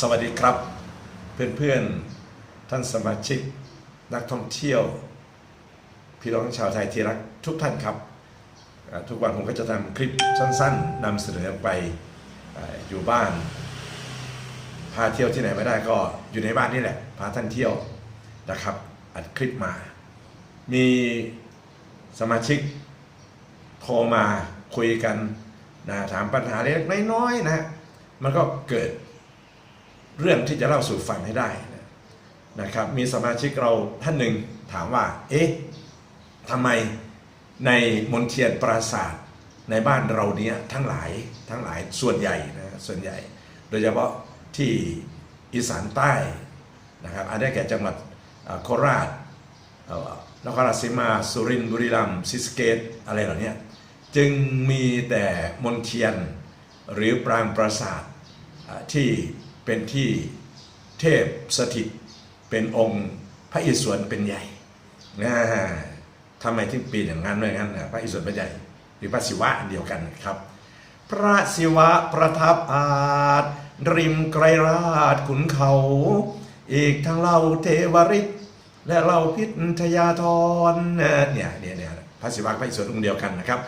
สวัสดีครับ เพื่อนๆ ท่านสมาชิก นักท่องเที่ยว พี่น้องชาวไทยที่รักทุกท่านครับ ทุกวันผมก็จะทำคลิปสั้นๆนำเสนอไปอยู่บ้าน พาเที่ยวที่ไหนไม่ได้ก็อยู่ในบ้านนี่แหละ พาท่านเที่ยวนะครับอัดคลิปมา มีสมาชิกโทรมาคุยกันนะถามปัญหาเล็กๆน้อยๆนะมันก็เกิด เรื่องที่จะเล่าสู่ฟังให้ได้นะครับมีสมาชิกเราท่านหนึ่งถามว่า เอ๊ะทำไมในมณฑียนปราสาทในบ้านเราเนี้ยทั้งหลายทั้งหลายส่วนใหญ่นะส่วนใหญ่ โดยเฉพาะที่อีสานใต้นะครับอันนี้แก่จังหวัดโคราชนครราชสีมา สุรินทร์บุรีรัมย์ศรีสเกต อะไรเหล่านี้จึงมีแต่มนเทียนหรือปรางปราสาทที่ เป็นที่เทพสถิตเป็นองค์พระอิศวรเป็นใหญ่นะทำไมถึงปีนอย่างนั้นด้วยงั้นนะพระอิศวรเป็นใหญ่หรือพระศิวะอันเดียวกันครับ พระศิวะประทับอาจริมไกรราชขุนเขา อีกทั้งเราเทวริตและเราพิทยาธรเนี่ยเนี่ยเนี่ยพระศิวะพระอิศวรองค์เดียวกันนะครับ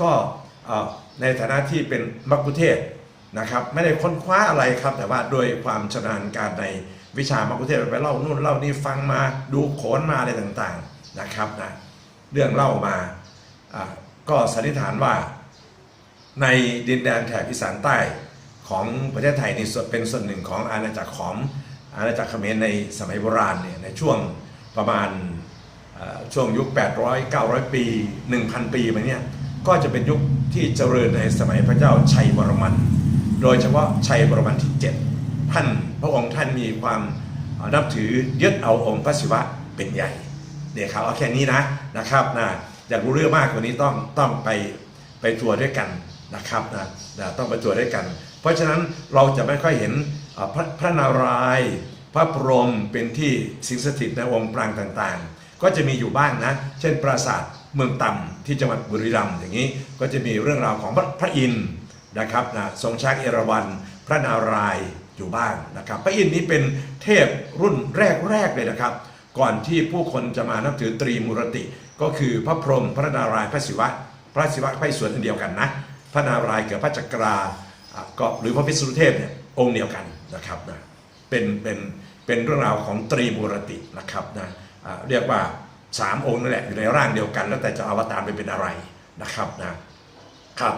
ก็ในฐานะที่เป็นมักคุเทศ นะครับ ไม่ได้ค้นคว้าอะไรครับ แต่ว่าโดยความชำนาญการในวิชามักคุเทศไปเล่านู่นเล่านี่ฟังมาดูโขนมาอะไรต่างๆนะครับนะเรื่องเล่ามาก็สันนิษฐานว่าในดินแดนแถบอีสานใต้ของประเทศไทยนี่ส่วนเป็นส่วนหนึ่งของอาณาจักรของอาณาจักรเขมรในสมัยโบราณเนี่ยในช่วงประมาณช่วงยุค 800 900 ปี 1,000 ปีมาเนี่ยก็จะเป็นยุคที่เจริญในสมัยพระเจ้าชัยวรมัน โดยเฉพาะชัยวรมันที่ 7 ท่านพระองค์ท่านมีความนับถือยึดเอาองค์พระศิวะเป็นใหญ่เนี่ยครับเอาแค่นี้นะนะครับนะอยากรู้เรื่องมากกว่านี้ต้องต้องไปไปทัวร์ด้วยกันนะครับนะนะต้องไปทัวร์ด้วยกัน เพราะฉะนั้นเราจะไม่ค่อยเห็นพระพระนารายณ์พระพรหมเป็นที่สิงสถิตในองค์ปรางต่างๆ ก็จะมีอยู่บ้างนะ เช่นปราสาทเมืองต่ำที่จังหวัดบุรีรัมย์อย่างนี้ก็จะมีเรื่องราวของพระพระอินทร์ นะครับนะทรงชักเอราวัณพระนารายณ์อยู่บ้างนะครับ พระอินทร์นี้เป็นเทพรุ่นแรกๆเลยนะครับ ก่อนที่ผู้คนจะมานับถือตรีมูรติ ก็คือพระพรหมพระนารายณ์พระศิวะ พระศิวะพศวรอันเดียวกันนะ พระนารายณ์กับพระจักราอะก็หรือพระพิษณุเทพเนี่ยองค์เดียวกันนะครับนะเป็นเป็นเป็นเรื่องราวของตรีมูรตินะครับนะอะเรียกว่าสามองค์นั่นแหละอยู่ในร่างเดียวกัน แล้วแต่จะอวตารไปเป็นอะไรนะครับนะครับ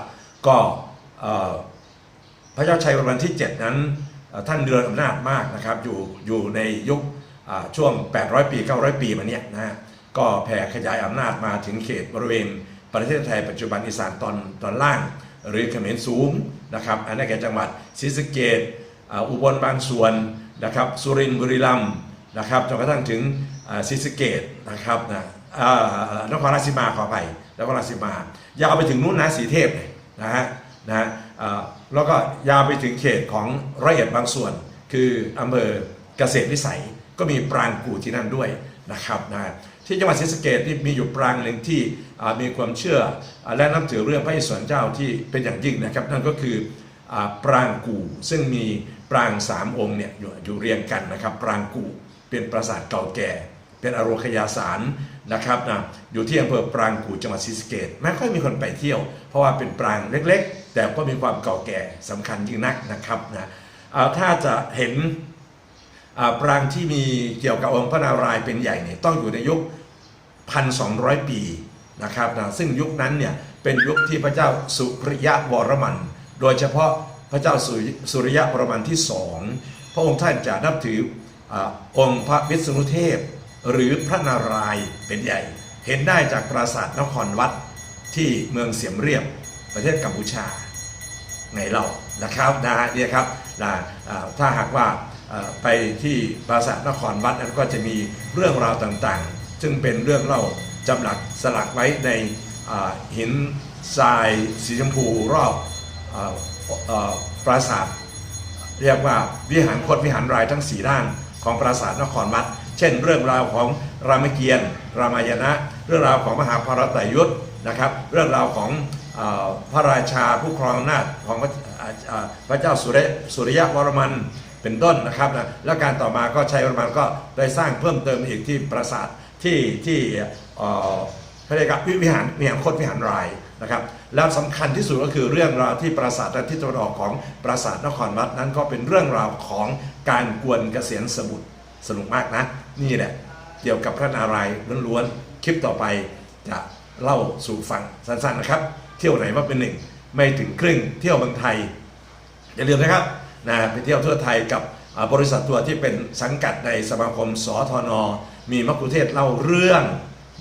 ก็ พระเจ้าชัยวรมันที่ 7 นั้นท่านเรือนอำนาจมากนะครับอยู่อยู่ในยุคอ่าช่วง 800 ปี 900 ปีมาเนี้ยนะฮะก็แผ่ขยายอำนาจมาถึงเขตบริเวณประเทศไทยปัจจุบันอีสานตอนตอนล่าง หรือเขมรสูงนะครับอันนั้แก่จังหวัดศรีสะเกดอุบลบางส่วนนะครับสุรินทร์บุรีรัมย์นะครับจนกระทั่งถึงศรีสะเกดนะครับนะอ่านครราชสีมาขอไปนครราชสีมายาวไปถึงนู้นนะสีเทพนะฮะ นะฮะแล้วก็ยาวไปถึงเขตของร้อยเอ็ดบางส่วน คืออำเภอเกษตรวิสัยก็มีปรางกู่ที่นั่นด้วยนะครับนะที่จังหวัดศรีสะเกดนี่มีอยู่ปรางหนึ่งที่มีความเชื่อและนับถือเรื่องพระอิศวรเจ้าที่เป็นอย่างยิ่งนะครับนั่นก็คืออปรางกู่ซึ่งมีปรางสามองค์เนี่ยอยู่อยู่เรียงกันนะครับ ปรางกู่เป็นปราสาทเก่าแก่ เป็นอโรคยาสารนะครับนะอยู่ที่อำเภอปรางกู่จังหวัดศรีสะเกดไม่ค่อยมีคนไปเที่ยว เพราะว่าเป็นปรางเล็กๆ แต่ก็มีความเก่าแก่สำคัญยิ่งนักนะครับนะถ้าจะเห็นอ่าปรางที่มีเกี่ยวกับองค์พระนารายณ์เป็นใหญ่เนี่ยต้องอยู่ในยุค 1,200 ปีนะครับนะซึ่งยุคนั้นเนี่ยเป็นยุคที่พระเจ้าสุริยะวรมัน โดยเฉพาะพระเจ้าสุริสุริยะวรมันที่สองพระองค์ท่านจะนับถืออาองค์พระวิษณุเทพ หรือพระนารายณ์เป็นใหญ่ เห็นได้จากปราสาทนครวัดที่เมืองเสียมเรียบประเทศกัมพูชา ไงเรานะครับนะฮะเนี่ยครับนะถ้าหากว่าไปที่ปราสาทนครวัดนั้นก็จะมีเรื่องราวต่างๆ ซึ่งเป็นเรื่องเล่าจำหลักสลักไว้ในหินทรายสีชมพูรอบออปราสาทเรียกว่าวิหารโคตรวิหารรายทั้งสีด้านของปราสาทนครวัด เช่น เรื่องราวของรามเกียรติ์รามายณะ เรื่องราวของมหาภารตยุทธนะครับ เรื่องราวของ พระราชาผู้ครองอำนาจของพระพระเจ้าสุริสรยะวรมันเป็นต้นนะครับนะแล้วการต่อมาก็ใช้ปรมาณก็ได้สร้างเพิ่มเติมอีกที่ปราสาทที่ที่เอ่อเขาเรียกว่าวิหารวิหารโคตรวิหารรายนะครับแล้วสำคัญที่สุดก็คือเรื่องราวที่ปราสาททิศตะวันออกของปราสาทนครวัดนั้นก็เป็นเรื่องราวของการกวนเกษียณสมุทรสนุกมากนะ นี่แหละเกี่ยวกับพระนารายณ์ล้วนๆคลิปต่อไปจะเล่าสู่ฟังสั้นๆนะครับ เที่ยวไหนว่าเป็นหนึ่งไม่ถึงครึ่งเที่ยวเมืองไทย อย่าลืมนะครับนะไปเที่ยวทั่วไทยกับบริษัททัวร์ที่เป็นสังกัดในสมาคมสทน มีมักคุเทศเล่าเรื่อง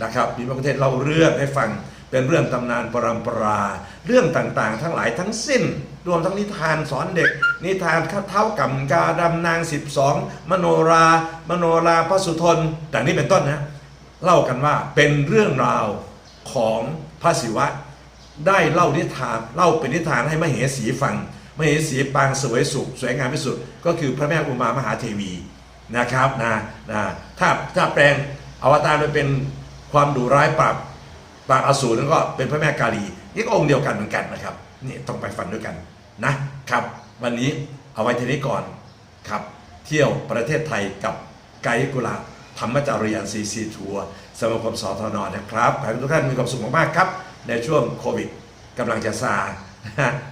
นะครับมีมักคุเทศเล่าเรื่องให้ฟังเป็นเรื่องตำนานปรำปรา เรื่องต่างๆ ทั้งหลายทั้งสิ้น รวมทั้งนิทานสอนเด็ก นิทานข้าเท้ากำกาดำนาง 12 มโนรา มโนราพระสุทนแต่นี้เป็นต้นนะเล่ากันว่าเป็นเรื่องราวของพระศิวะ ได้เล่านิทานเล่าเป็นนิทานให้มเหสีฟัง มเหสีปางสวยสุข สวยงามที่สุด ก็คือพระแม่อุมามหาเทวีนะครับนะนะถ้าถ้าแปลงอวตารไปเป็นความดุร้ายปราบปราบอสูรนั่นก็เป็นพระแม่กาลีนี่ก็องค์เดียวกันเหมือนกันนะครับนี่ต้องไปฟังด้วยกันนะครับ วันนี้เอาไว้ทีนี้ก่อนครับ เที่ยวประเทศไทยกับไกด์กุลาธรรมจารยานซีซีทัวร์สมาคมสทนนะครับขอให้ทุกท่านมีความสุขมากๆครับ ในช่วงโควิดกำลังจะซา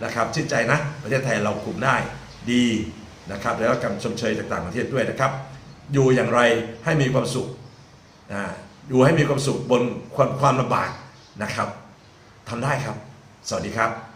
นะครับชื่นใจนะ ประเทศไทยเราคุมได้ดีนะครับ แล้วก็กำชมเชยจากต่างประเทศด้วยนะครับ อยู่อย่างไรให้มีความสุขนะอยู่ให้มีความสุขบนความความลำบากนะครับทำได้ครับ สวัสดีครับ